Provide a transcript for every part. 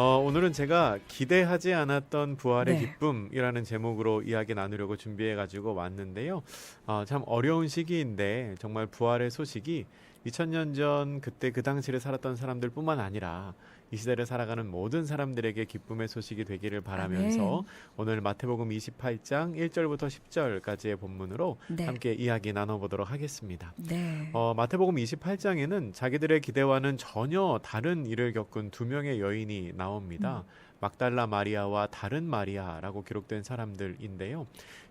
어, 오늘은 제가 기대하지 않았던 부활의 네. 기쁨이라는 제목으로 이야기 나누려고 준비해 가지고 왔는데요. 어, 참 어려운 시기인데 정말 부활의 소식이 2000년 전 그때 그 당시를 살았던 사람들뿐만 아니라 이 시대를 살아가는 모든 사람들에게 기쁨의 소식이 되기를 바라면서 아멘. 오늘 마태복음 28장 1절부터 10절까지의 본문으로 네. 함께 이야기 나눠보도록 하겠습니다. 네. 어, 마태복음 28장에는 자기들의 기대와는 전혀 다른 일을 겪은 두 명의 여인이 나옵니다. 막달라 마리아와 다른 마리아라고 기록된 사람들인데요.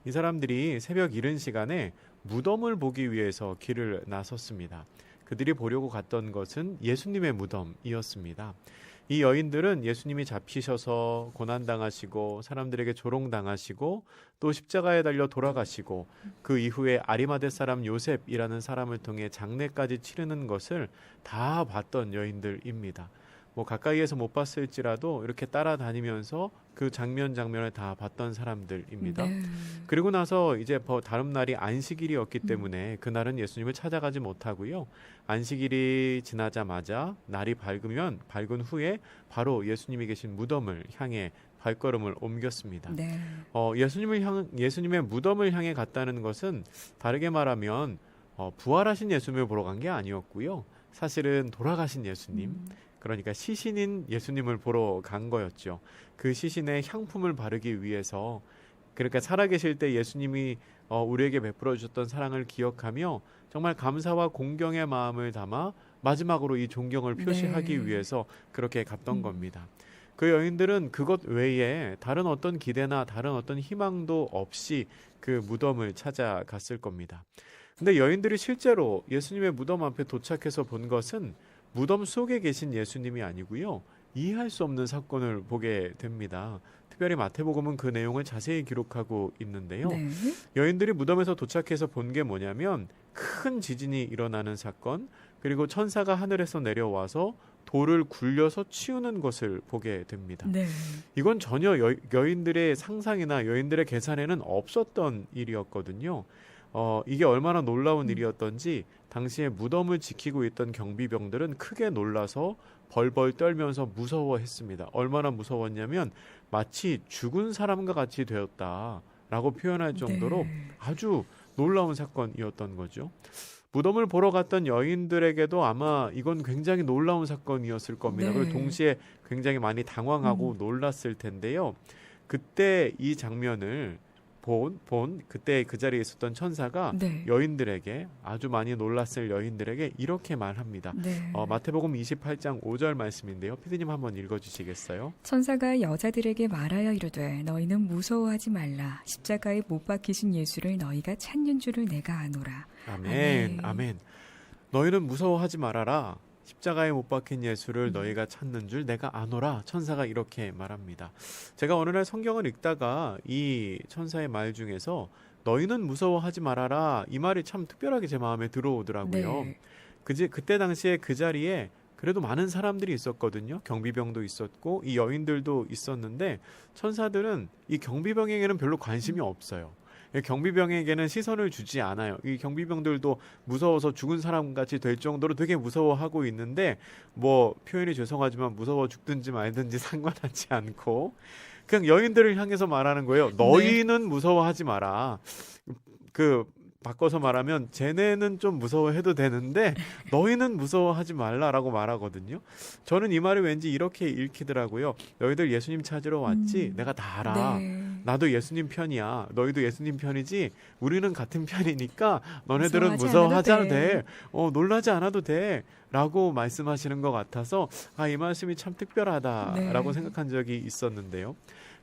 이 사람들이 새벽 이른 시간에 무덤을 보기 위해서 길을 나섰습니다. 그들이 보려고 갔던 것은 예수님의 무덤이었습니다. 이 여인들은 예수님이 잡히셔서 고난당하시고 사람들에게 조롱당하시고 또 십자가에 달려 돌아가시고 그 이후에 아리마대 사람 요셉이라는 사람을 통해 장례까지 치르는 것을 다 봤던 여인들입니다. 뭐 가까이에서 못 봤을지라도 이렇게 따라다니면서 그 장면 장면을 다 봤던 사람들입니다. 네. 그리고 나서 이제 버- 다음 날이 안식일이었기 음. 때문에 그날은 예수님을 찾아가지 못하고요. 안식일이 지나자마자 날이 밝으면 밝은 후에 바로 예수님이 계신 무덤을 향해 발걸음을 옮겼습니다. 네. 어, 예수님을 향 예수님의 무덤을 향해 갔다는 것은 다르게 말하면 어, 부활하신 예수님을 보러 간 게 아니었고요. 사실은 돌아가신 예수님, 음. 그러니까 시신인 예수님을 보러 간 거였죠. 그 시신에 향품을 바르기 위해서 그러니까 살아계실 때 예수님이 어, 우리에게 베풀어 주셨던 사랑을 기억하며 정말 감사와 공경의 마음을 담아 마지막으로 이 존경을 표시하기 네. 위해서 그렇게 갔던 음. 겁니다. 그 여인들은 그것 외에 다른 어떤 기대나 다른 어떤 희망도 없이 그 무덤을 찾아갔을 겁니다. 근데 여인들이 실제로 예수님의 무덤 앞에 도착해서 본 것은 무덤 속에 계신 예수님이 아니고요. 이해할 수 없는 사건을 보게 됩니다. 특별히 마태복음은 그 내용을 자세히 기록하고 있는데요. 네. 여인들이 무덤에서 도착해서 본 게 뭐냐면 큰 지진이 일어나는 사건, 그리고 천사가 하늘에서 내려와서 돌을 굴려서 치우는 것을 보게 됩니다. 네. 이건 전혀 여, 여인들의 상상이나 여인들의 계산에는 없었던 일이었거든요. 어, 이게 얼마나 놀라운 음. 일이었던지 당시에 무덤을 지키고 있던 경비병들은 크게 놀라서 벌벌 떨면서 무서워했습니다. 얼마나 무서웠냐면 마치 죽은 사람과 같이 되었다라고 표현할 정도로 네. 아주 놀라운 사건이었던 거죠. 무덤을 보러 갔던 여인들에게도 아마 이건 굉장히 놀라운 사건이었을 겁니다. 네. 그리고 동시에 굉장히 많이 당황하고 놀랐을 텐데요. 그때 이 장면을 본, 본 그때 그 자리에 있었던 천사가 네. 여인들에게 아주 많이 놀랐을 여인들에게 이렇게 말합니다. 네. 어, 마태복음 28장 5절 말씀인데요. 피디님 한번 읽어주시겠어요? 천사가 여자들에게 말하여 이르되 너희는 무서워하지 말라 십자가에 못 박히신 예수를 너희가 찾는 줄을 내가 아노라. 아멘, 아멘. 아멘. 너희는 무서워하지 말아라. 십자가에 못 박힌 예수를 음. 너희가 찾는 줄 내가 아노라. 천사가 이렇게 말합니다. 제가 어느 날 성경을 읽다가 이 천사의 말 중에서 너희는 무서워하지 말아라. 이 말이 참 특별하게 제 마음에 들어오더라고요. 네. 그지 그때 당시에 그 자리에 그래도 많은 사람들이 있었거든요. 경비병도 있었고 이 여인들도 있었는데 천사들은 이 경비병에게는 별로 관심이 없어요. 이 경비병에게는 시선을 주지 않아요. 이 경비병들도 무서워서 죽은 사람 같이 될 정도로 되게 무서워하고 있는데 뭐 표현이 죄송하지만 무서워 죽든지 말든지 상관하지 않고 그냥 여인들을 향해서 말하는 거예요. 너희는 무서워하지 마라. 그 바꿔서 말하면 쟤네는 좀 무서워해도 되는데 너희는 무서워하지 말라라고 말하거든요. 저는 이 말이 왠지 이렇게 읽히더라고요. 너희들 예수님 찾으러 왔지? 음. 내가 다 알아. 네. 나도 예수님 편이야. 너희도 예수님 편이지. 우리는 같은 편이니까 너네들은 무서워하지 않아도 않아도 돼. 어, 놀라지 않아도 돼. 라고 말씀하시는 것 같아서 아, 이 말씀이 참 특별하다라고 네. 생각한 적이 있었는데요.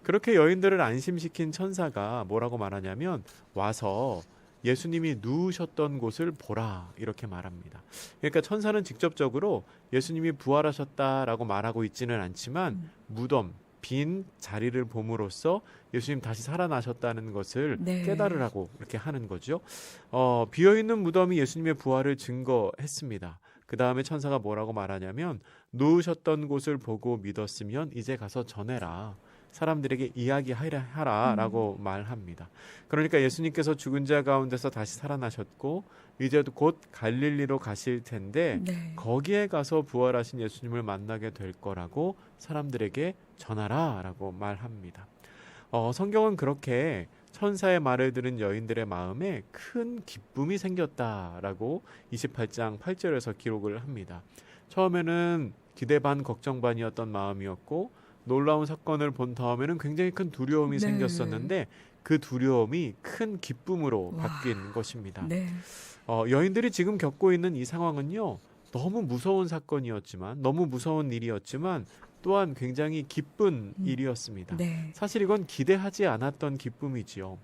그렇게 여인들을 안심시킨 천사가 뭐라고 말하냐면 와서 예수님이 누우셨던 곳을 보라 이렇게 말합니다. 그러니까 천사는 직접적으로 예수님이 부활하셨다라고 말하고 있지는 않지만 음. 무덤 빈 자리를 봄으로써 예수님 다시 살아나셨다는 것을 네. 깨달으라고 이렇게 하는 거죠. 어, 비어 있는 무덤이 예수님의 부활을 증거했습니다. 그 다음에 천사가 뭐라고 말하냐면 누우셨던 곳을 보고 믿었으면 이제 가서 전해라. 사람들에게 이야기하라라고 말합니다. 그러니까 예수님께서 죽은 자 가운데서 다시 살아나셨고 이제 곧 갈릴리로 가실 텐데 네. 거기에 가서 부활하신 예수님을 만나게 될 거라고 사람들에게 전하라라고 말합니다. 어, 성경은 그렇게 천사의 말을 들은 여인들의 마음에 큰 기쁨이 생겼다라고 28장 8절에서 기록을 합니다. 처음에는 기대 반 걱정 반이었던 마음이었고 놀라운 사건을 본 다음에는 굉장히 큰 두려움이 네. 생겼었는데 그 두려움이 큰 기쁨으로 와. 바뀐 것입니다. 네. 어, 여인들이 지금 겪고 있는 이 상황은요, 너무 무서운 사건이었지만, 너무 무서운 일이었지만, 또한 굉장히 기쁜 음. 일이었습니다. 네. 사실 이건 기대하지 않았던 기쁨이지요.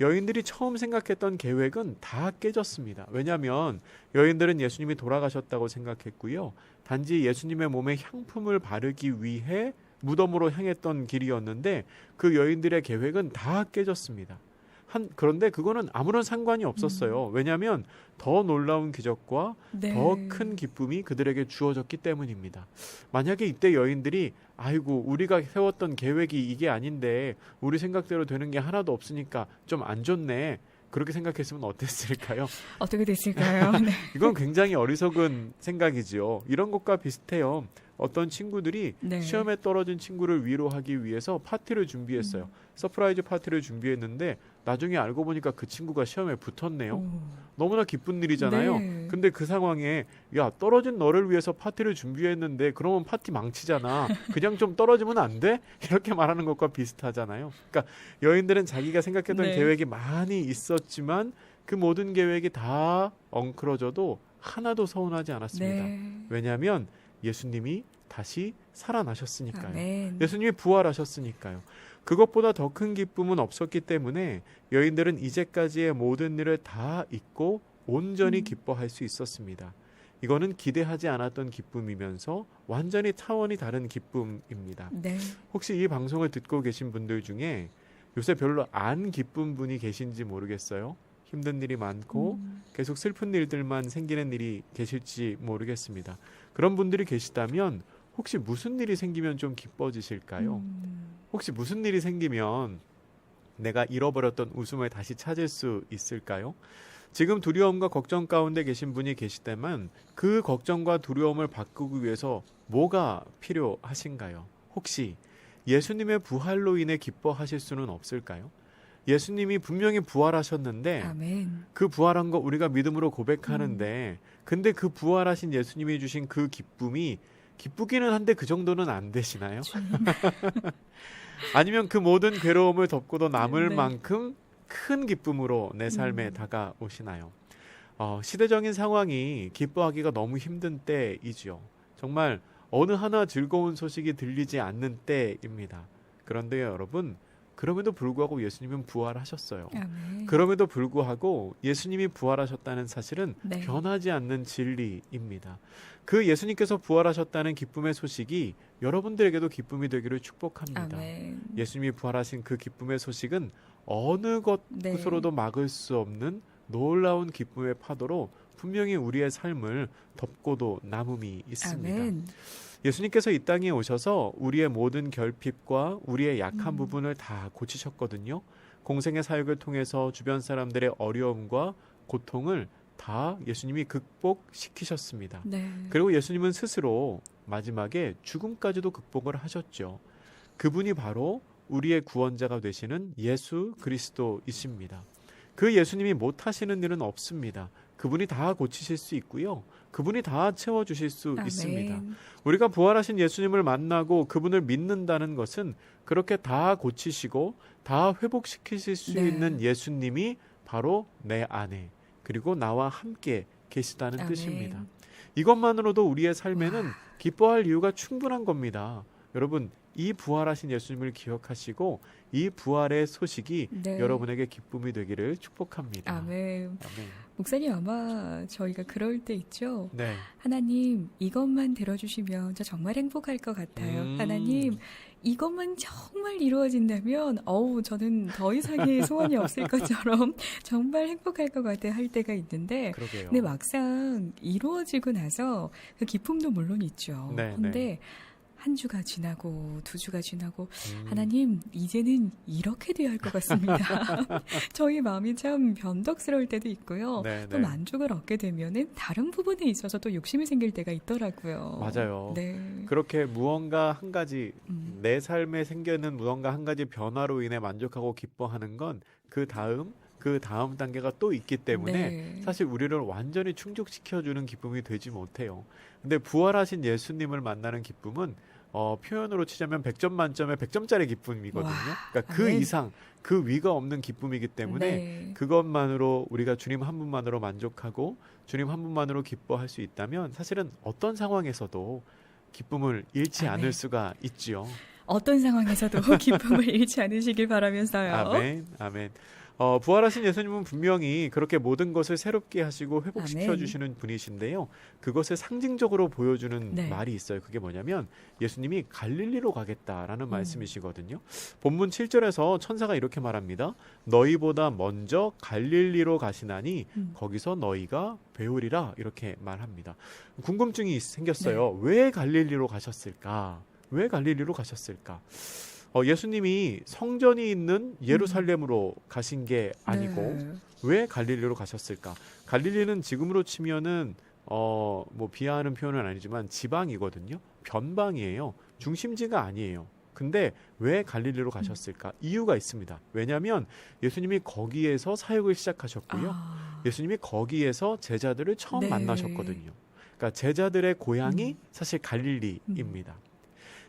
여인들이 처음 생각했던 계획은 다 깨졌습니다. 왜냐하면 여인들은 예수님이 돌아가셨다고 생각했고요. 단지 예수님의 몸에 향품을 바르기 위해 무덤으로 향했던 길이었는데 그 여인들의 계획은 다 깨졌습니다. 한 그런데 그거는 아무런 상관이 없었어요. 왜냐하면 더 놀라운 기적과 네. 더큰 기쁨이 그들에게 주어졌기 때문입니다. 만약에 이때 여인들이 아이고 우리가 세웠던 계획이 이게 아닌데 우리 생각대로 되는 게 하나도 없으니까 좀 안 좋네. 그렇게 생각했으면 어땠을까요? 어떻게 됐을까요? 네. 이건 굉장히 어리석은 생각이지요. 이런 것과 비슷해요. 어떤 친구들이 네. 시험에 떨어진 친구를 위로하기 위해서 파티를 준비했어요. 음. 서프라이즈 파티를 준비했는데 나중에 알고 보니까 그 친구가 시험에 붙었네요. 오. 너무나 기쁜 일이잖아요. 네. 근데 그 상황에 야 떨어진 너를 위해서 파티를 준비했는데 그러면 파티 망치잖아. 그냥 좀 떨어지면 안 돼? 이렇게 말하는 것과 비슷하잖아요. 그러니까 여인들은 자기가 생각했던 네. 계획이 많이 있었지만 그 모든 계획이 다 엉클어져도 하나도 서운하지 않았습니다. 네. 왜냐하면 예수님이 다시 살아나셨으니까요. 아멘. 예수님이 부활하셨으니까요. 그것보다 더 큰 기쁨은 없었기 때문에 여인들은 이제까지의 모든 일을 다 잊고 온전히 음. 기뻐할 수 있었습니다. 이거는 기대하지 않았던 기쁨이면서 완전히 차원이 다른 기쁨입니다. 네. 혹시 이 방송을 듣고 계신 분들 중에 요새 별로 안 기쁜 분이 계신지 모르겠어요. 힘든 일이 많고 음. 계속 슬픈 일들만 생기는 일이 계실지 모르겠습니다. 그런 분들이 계시다면 혹시 무슨 일이 생기면 좀 기뻐지실까요? 음. 혹시 무슨 일이 생기면 내가 잃어버렸던 웃음을 다시 찾을 수 있을까요? 지금 두려움과 걱정 가운데 계신 분이 계시다면 그 걱정과 두려움을 바꾸기 위해서 뭐가 필요하신가요? 혹시 예수님의 부활로 인해 기뻐하실 수는 없을까요? 예수님이 분명히 부활하셨는데 아멘. 그 부활한 거 우리가 믿음으로 고백하는데 근데 그 부활하신 예수님이 주신 그 기쁨이 기쁘기는 한데 그 정도는 안 되시나요? 아니면 그 모든 괴로움을 덮고도 남을 네. 만큼 큰 기쁨으로 내 삶에 음. 다가오시나요? 어, 시대적인 상황이 기뻐하기가 너무 힘든 때이지요. 정말 어느 하나 즐거운 소식이 들리지 않는 때입니다. 그런데 여러분, 그럼에도 불구하고 예수님은 부활하셨어요. 아멘. 그럼에도 불구하고 예수님이 부활하셨다는 사실은 네. 변하지 않는 진리입니다. 그 예수님께서 부활하셨다는 기쁨의 소식이 여러분들에게도 기쁨이 되기를 축복합니다. 아멘. 예수님이 부활하신 그 기쁨의 소식은 어느 네. 것으로도 막을 수 없는 놀라운 기쁨의 파도로 분명히 우리의 삶을 덮고도 남음이 있습니다. 아멘. 예수님께서 이 땅에 오셔서 우리의 모든 결핍과 우리의 약한 음. 부분을 다 고치셨거든요. 공생의 사역을 통해서 주변 사람들의 어려움과 고통을 다 예수님이 극복시키셨습니다. 네. 그리고 예수님은 스스로 마지막에 죽음까지도 극복을 하셨죠. 그분이 바로 우리의 구원자가 되시는 예수 그리스도이십니다. 그 예수님이 못하시는 일은 없습니다. 그분이 다 고치실 수 있고요. 그분이 다 채워 주실 수 아멘. 있습니다. 우리가 부활하신 예수님을 만나고 그분을 믿는다는 것은 그렇게 다 고치시고 다 회복시키실 수 네. 있는 예수님이 바로 내 안에 그리고 나와 함께 계시다는 아멘. 뜻입니다. 이것만으로도 우리의 삶에는 와. 기뻐할 이유가 충분한 겁니다. 여러분, 이 부활하신 예수님을 기억하시고 이 부활의 소식이 네. 여러분에게 기쁨이 되기를 축복합니다. 아멘. 아멘. 목사님 아마 저희가 그럴 때 있죠. 네. 하나님 이것만 들어주시면 저 정말 행복할 것 같아요. 음. 하나님 이것만 정말 이루어진다면 어우 저는 더 이상의 소원이 없을 것처럼 정말 행복할 것 같아 할 때가 있는데 그러게요. 근데 막상 이루어지고 나서 그 기쁨도 물론 있죠. 네, 근데 한 주가 지나고 두 주가 지나고 음. 하나님 이제는 이렇게 돼야 할 것 같습니다. 저희 마음이 참 변덕스러울 때도 있고요. 네, 또 네. 만족을 얻게 되면은 다른 부분에 있어서 또 욕심이 생길 때가 있더라고요. 맞아요. 네. 그렇게 무언가 한 가지 음. 내 삶에 생기는 무언가 한 가지 변화로 인해 만족하고 기뻐하는 건 그 다음 그 다음 단계가 또 있기 때문에 네. 사실 우리를 완전히 충족시켜주는 기쁨이 되지 못해요. 근데 부활하신 예수님을 만나는 기쁨은 어, 표현으로 치자면 100점 만점에 100점짜리 기쁨이거든요. 와, 그러니까 그 아멘. 이상 그 위가 없는 기쁨이기 때문에 네. 그것만으로 우리가 주님 한 분만으로 만족하고 주님 한 분만으로 기뻐할 수 있다면 사실은 어떤 상황에서도 기쁨을 잃지 아멘. 않을 수가 있지요. 어떤 상황에서도 기쁨을 잃지 않으시길 바라면서요. 아멘, 아멘. 어, 부활하신 예수님은 분명히 그렇게 모든 것을 새롭게 하시고 회복시켜. 주시는 분이신데요. 그것을 상징적으로 보여주는 네. 말이 있어요. 그게 뭐냐면 예수님이 갈릴리로 가겠다라는 음. 말씀이시거든요. 본문 7절에서 천사가 이렇게 말합니다. 너희보다 먼저 갈릴리로 가시나니 음. 거기서 너희가 배우리라 이렇게 말합니다. 궁금증이 생겼어요. 왜 갈릴리로 가셨을까? 왜 갈릴리로 가셨을까? 어, 예수님이 성전이 있는 예루살렘으로 가신 게 아니고 네. 왜 갈릴리로 가셨을까? 갈릴리는 지금으로 치면은 어, 뭐 비하하는 표현은 아니지만 지방이거든요. 변방이에요. 중심지가 아니에요. 근데 왜 갈릴리로 가셨을까? 이유가 있습니다. 왜냐하면 예수님이 거기에서 사역을 시작하셨고요. 아, 예수님이 거기에서 제자들을 처음 네. 만나셨거든요. 그러니까 제자들의 고향이 음. 사실 갈릴리입니다.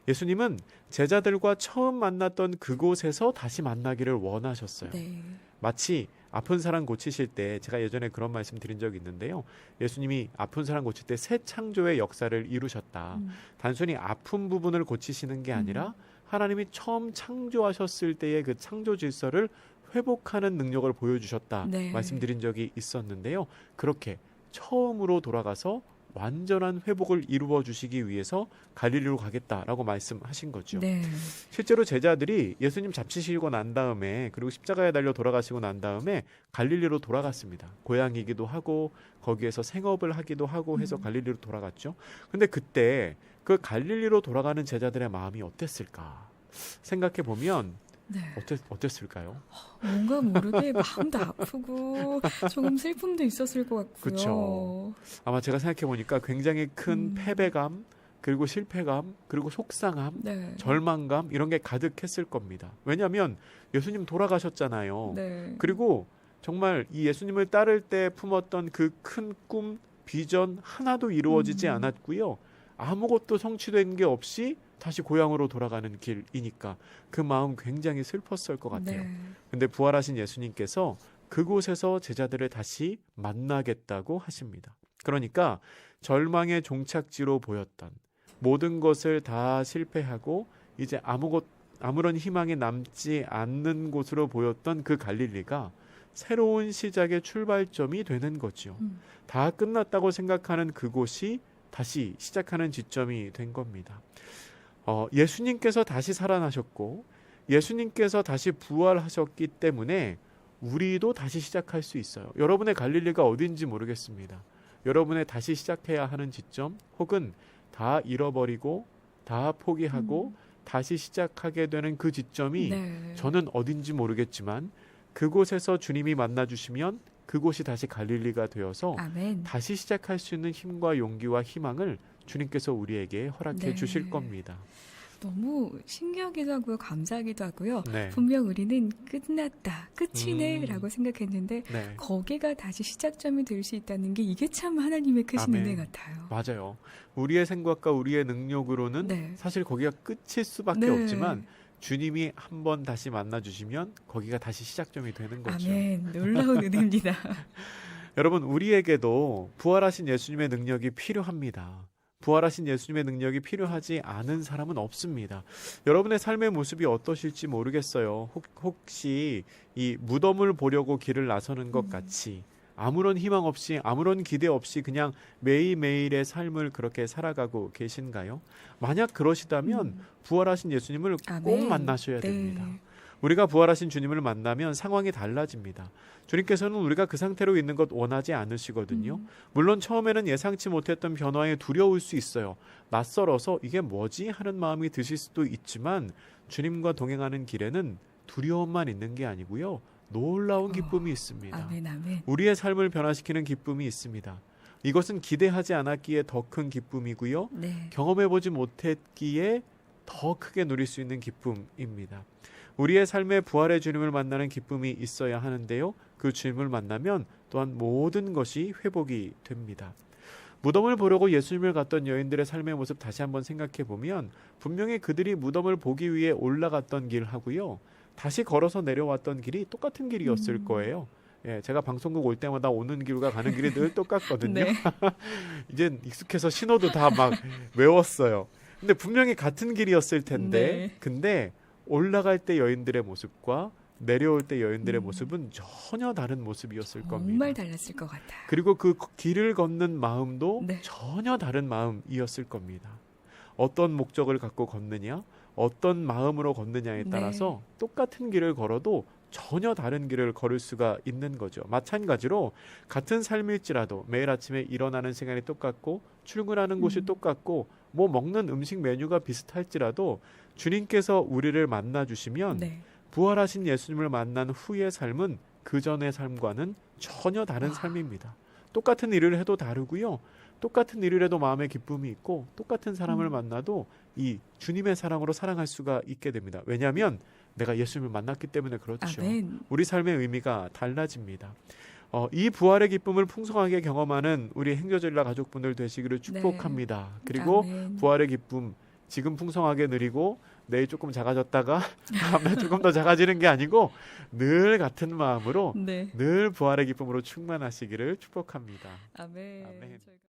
예수님은 제자들과 처음 만났던 그곳에서 다시 만나기를 원하셨어요. 네. 마치 아픈 사람 고치실 때 제가 예전에 그런 말씀 드린 적이 있는데요. 예수님이 아픈 사람 고칠 때 새 창조의 역사를 이루셨다. 음. 단순히 아픈 부분을 고치시는 게 아니라 하나님이 처음 창조하셨을 때의 그 창조 질서를 회복하는 능력을 보여주셨다 네. 말씀드린 적이 있었는데요. 그렇게 처음으로 돌아가서 완전한 회복을 이루어 주시기 위해서 갈릴리로 가겠다라고 말씀하신 거죠. 네. 실제로 제자들이 예수님 잡히시고 난 다음에 그리고 십자가에 달려 돌아가시고 난 다음에 갈릴리로 돌아갔습니다. 고향이기도 하고 거기에서 생업을 하기도 하고 해서 음. 갈릴리로 돌아갔죠. 근데 그때 그 갈릴리로 돌아가는 제자들의 마음이 어땠을까? 생각해 보면 네. 어땠, 어땠을까요? 뭔가 모르게 마음도 아프고 조금 슬픔도 있었을 것 같고요. 그쵸. 아마 제가 생각해 보니까 굉장히 큰 음. 패배감 그리고 실패감 그리고 속상함 네. 절망감 이런 게 가득했을 겁니다. 왜냐하면 예수님 돌아가셨잖아요. 네. 그리고 정말 이 예수님을 따를 때 품었던 그 큰 꿈, 비전 하나도 이루어지지 음. 않았고요. 아무것도 성취된 게 없이 다시 고향으로 돌아가는 길이니까 그 마음 굉장히 슬펐을 것 같아요. 네. 근데 부활하신 예수님께서 그곳에서 제자들을 다시 만나겠다고 하십니다. 그러니까 절망의 종착지로 보였던 모든 것을 다 실패하고 이제 아무것 아무런 희망이 남지 않는 곳으로 보였던 그 갈릴리가 새로운 시작의 출발점이 되는 거지요. 음. 다 끝났다고 생각하는 그곳이 다시 시작하는 지점이 된 겁니다. 어, 예수님께서 다시 살아나셨고 예수님께서 다시 부활하셨기 때문에 우리도 다시 시작할 수 있어요. 여러분의 갈릴리가 어딘지 모르겠습니다. 여러분의 다시 시작해야 하는 지점 혹은 다 잃어버리고 다 포기하고 다시 시작하게 되는 그 지점이 네. 저는 어딘지 모르겠지만 그곳에서 주님이 만나 주시면 그곳이 다시 갈릴리가 되어서 아멘. 다시 시작할 수 있는 힘과 용기와 희망을 주님께서 우리에게 허락해 네. 주실 겁니다. 너무 신기하기도 하고요. 감사하기도 하고요. 네. 분명 우리는 끝났다, 끝이네라고 음. 생각했는데 네. 거기가 다시 시작점이 될 수 있다는 게 이게 참 하나님의 크신. 은혜 같아요. 맞아요. 우리의 생각과 우리의 능력으로는 네. 사실 거기가 끝일 수밖에 네. 없지만 주님이 한 번 다시 만나 주시면 거기가 다시 시작점이 되는 거죠. 아멘. 놀라운 은혜입니다. 여러분 우리에게도 부활하신 예수님의 능력이 필요합니다. 부활하신 예수님의 능력이 필요하지 않은 사람은 없습니다. 여러분의 삶의 모습이 어떠실지 모르겠어요. 혹, 혹시 이 무덤을 보려고 길을 나서는 것 음. 같이 아무런 희망 없이 아무런 기대 없이 그냥 매일매일의 삶을 그렇게 살아가고 계신가요? 만약 그러시다면 음. 부활하신 예수님을 꼭. 만나셔야 네. 됩니다. 우리가 부활하신 주님을 만나면 상황이 달라집니다. 주님께서는 우리가 그 상태로 있는 것 원하지 않으시거든요. 음. 물론 처음에는 예상치 못했던 변화에 두려울 수 있어요. 낯설어서 이게 뭐지 하는 마음이 드실 수도 있지만 주님과 동행하는 길에는 두려움만 있는 게 아니고요. 놀라운 어, 기쁨이 있습니다. 아멘, 아멘. 우리의 삶을 변화시키는 기쁨이 있습니다. 이것은 기대하지 않았기에 더 큰 기쁨이고요. 네. 경험해 보지 못했기에 더 크게 누릴 수 있는 기쁨입니다. 우리의 삶에 부활의 주님을 만나는 기쁨이 있어야 하는데요. 그 주님을 만나면 또한 모든 것이 회복이 됩니다. 무덤을 보려고 예수님을 갔던 여인들의 삶의 모습 다시 한번 생각해 보면 분명히 그들이 무덤을 보기 위해 올라갔던 길하고요. 다시 걸어서 내려왔던 길이 똑같은 길이었을 음. 거예요. 예, 제가 방송국 올 때마다 오는 길과 가는 길이 늘 똑같거든요. 네. 이제 익숙해서 신호도 다 막 외웠어요. 근데 분명히 같은 길이었을 텐데, 네. 근데 올라갈 때 여인들의 모습과 내려올 때 여인들의 음. 모습은 전혀 다른 모습이었을 겁니다. 정말 달랐을 것 같아요. 그리고 그 길을 걷는 마음도 네. 전혀 다른 마음이었을 겁니다. 어떤 목적을 갖고 걷느냐, 어떤 마음으로 걷느냐에 네. 따라서 똑같은 길을 걸어도 전혀 다른 길을 걸을 수가 있는 거죠. 마찬가지로 같은 삶일지라도 매일 아침에 일어나는 시간이 똑같고 출근하는 곳이 음. 똑같고 뭐 먹는 음식 메뉴가 비슷할지라도 주님께서 우리를 만나 주시면 네. 부활하신 예수님을 만난 후의 삶은 그 전의 삶과는 전혀 다른 와. 삶입니다. 똑같은 일을 해도 다르고요. 똑같은 일을 해도 마음의 기쁨이 있고 똑같은 사람을 음. 만나도 이 주님의 사랑으로 사랑할 수가 있게 됩니다. 왜냐하면 내가 예수님을 만났기 때문에 그렇죠. 아멘. 우리 삶의 의미가 달라집니다. 어, 이 부활의 기쁨을 풍성하게 경험하는 우리 행저절라 가족분들 되시기를 축복합니다. 그리고 네. 아멘. 부활의 기쁨 지금 풍성하게 누리고 내일 조금 작아졌다가 다음날 조금 더 작아지는 게 아니고 늘 같은 마음으로 네. 늘 부활의 기쁨으로 충만하시기를 축복합니다. 아멘. 아멘.